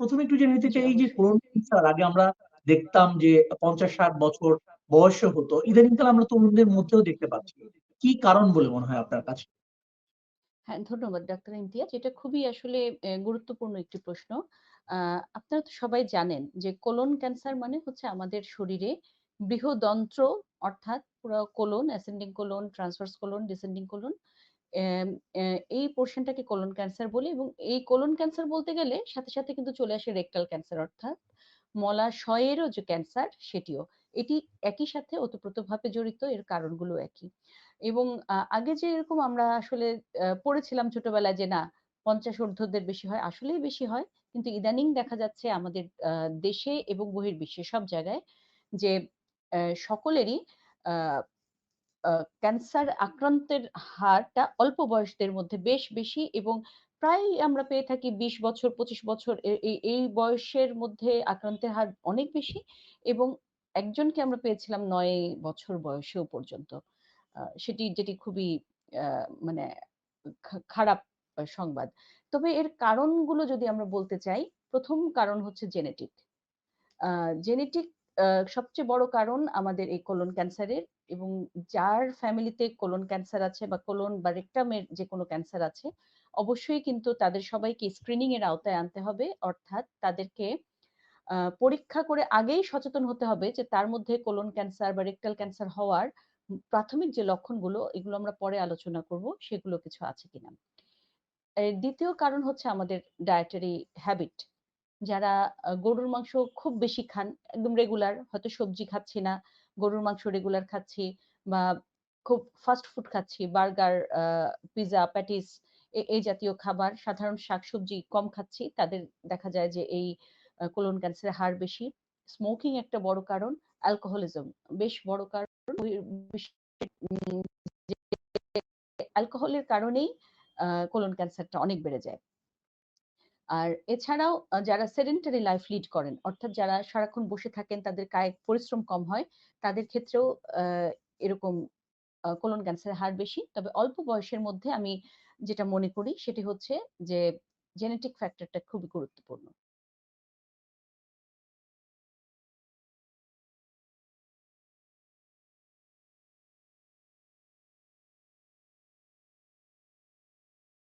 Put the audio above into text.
প্রথমে একটু জেনে নিতে চাই এই যে অবশ্যই। আগে আমরা দেখতাম যে ৫০-৬০ বছর বয়স হতো। ইদানিংকালে আমরা তরুণদের মধ্যেও দেখতে পাচ্ছি। কি কারণ বলে মনে হয় আপনার কাছে? হ্যাঁ, ধন্যবাদ ডাক্তার ইমতিয়াজ। এটা খুবই আসলে গুরুত্বপূর্ণ একটি প্রশ্ন। আপনারা তো সবাই জানেন যে কোলন ক্যান্সার মানে হচ্ছে আমাদের শরীরে বৃহদন্ত্র অর্থাৎ পুরো colon, ascending colon, transverse colon, descending colon এই পোরশনটাকে কোলন ক্যান্সার বলি এবং এই কোলন ক্যান্সার বলতে গেলে সাথে, সাথে কিন্তু চলে আসে রেকটাল ক্যান্সার অর্থাৎ মলাশয়েরও যে ক্যান্সার সেটিও। এটি একই সাথে ওতপ্রোতভাবে জড়িত, এর কারণগুলো একই। এবং আগে যে এরকম আমরা আসলে পড়েছিলাম ছোটবেলায় যে না ৫০ ঊর্ধ্বদের বেশি হয়, আসলেই বেশি হয়। কিন্তু ইদানিং দেখা যাচ্ছে আমাদের দেশে এবং বহির্বিশ্বে সব জায়গায় যে সকলেরই আ আ ক্যান্সার আক্রান্তের হারটা অল্প বয়সদের মধ্যে বেশ বেশি এবং প্রায়ই আমরা পেয়ে থাকি ২০ বছর, ২৫ বছর এই বয়সের মধ্যে আক্রান্তের হার অনেক বেশি এবং একজনকে আমরা পেয়েছিলাম নয় বছর বয়সেও পর্যন্ত। সেটি যেটি খুবই মানে খারাপ সংবাদ। তবে এর কারণগুলো যদি আমরা বলতে চাই, প্রথম কারণ হচ্ছে জেনেটিক। জেনেটিক সবচেয়ে বড় কারণ আমাদের এই কোলন ক্যান্সারের এবং যার ফ্যামিলিতে কোলন ক্যান্সার আছে বা কোলন বা রেকটাম যে কোনো ক্যান্সার আছে, অবশ্যই কিন্তু তাদের সবাইকে স্ক্রিনিং এর আওতায় আনতে হবে। অর্থাৎ তাদেরকে পরীক্ষা করে আগেই সচেতন হতে হবে যে তার মধ্যে কোলন ক্যান্সার বা রেকটাল ক্যান্সার হওয়ার প্রাথমিক যে লক্ষণগুলো, এগুলো আমরা পরে আলোচনা করব, সেগুলো কিছু আছে কিনা। দ্বিতীয় কারণ হচ্ছে আমাদের ডায়েটারি হ্যাবিট। যারা গরুর মাংস খুব বেশি খান, একদম রেগুলার হয়তো সবজি খাচ্ছি না, গরুর মাংস রেগুলার খাচ্ছি বা খুব ফাস্ট ফুড খাচ্ছি, বার্গার, আ পিজ্জা, প্যাটিস এই জাতীয় খাবার, সাধারণ শাকসবজি কম খাচ্ছি। তাদের দেখা যায় যে এই কোলন ক্যান্সারের হার বেশি। স্মোকিং একটা বড় কারণ, অ্যালকোহলিজম বেশ বড় কারণ। অ্যালকোহলের কারণেই কোলন ক্যান্সারটা অনেক বেড়ে যায়। আর এছাড়াও যারা সেডেন্টারি লাইফ লিড করেন, অর্থাৎ যারা সারাক্ষণ বসে থাকেন, তাদের কায়িক পরিশ্রম কম হয়, তাদের ক্ষেত্রেও এরকম কোলন ক্যান্সারের হার বেশি। তবে অল্প বয়সের মধ্যে আমি যেটা মনে করি সেটি হচ্ছে যে জেনেটিক ফ্যাক্টরটা খুবই গুরুত্বপূর্ণ।